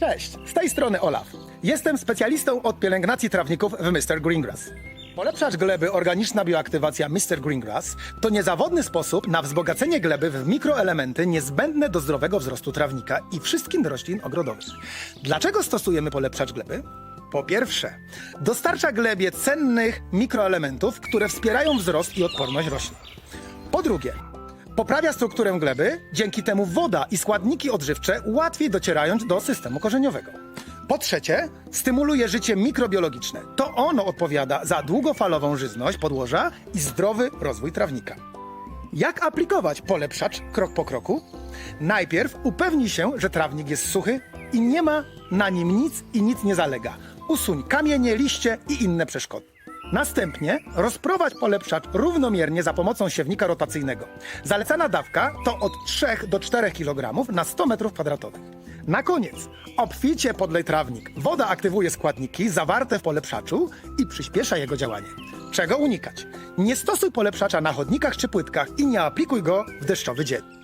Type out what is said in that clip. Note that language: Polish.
Cześć, z tej strony Olaf. Jestem specjalistą od pielęgnacji trawników w Mr. Greengrass. Polepszacz gleby organiczna bioaktywacja Mr. Greengrass to niezawodny sposób na wzbogacenie gleby w mikroelementy niezbędne do zdrowego wzrostu trawnika i wszystkich roślin ogrodowych. Dlaczego stosujemy polepszacz gleby? Po pierwsze, dostarcza glebie cennych mikroelementów, które wspierają wzrost i odporność roślin. Po drugie, poprawia strukturę gleby, dzięki temu woda i składniki odżywcze łatwiej docierają do systemu korzeniowego. Po trzecie, stymuluje życie mikrobiologiczne. To ono odpowiada za długofalową żyzność podłoża i zdrowy rozwój trawnika. Jak aplikować polepszacz krok po kroku? Najpierw upewnij się, że trawnik jest suchy i nie ma na nim nic i nic nie zalega. Usuń kamienie, liście i inne przeszkody. Następnie rozprowadź polepszacz równomiernie za pomocą siewnika rotacyjnego. Zalecana dawka to od 3 do 4 kg na 100 m2. Na koniec obficie podlej trawnik. Woda aktywuje składniki zawarte w polepszaczu i przyspiesza jego działanie. Czego unikać? Nie stosuj polepszacza na chodnikach czy płytkach i nie aplikuj go w deszczowy dzień.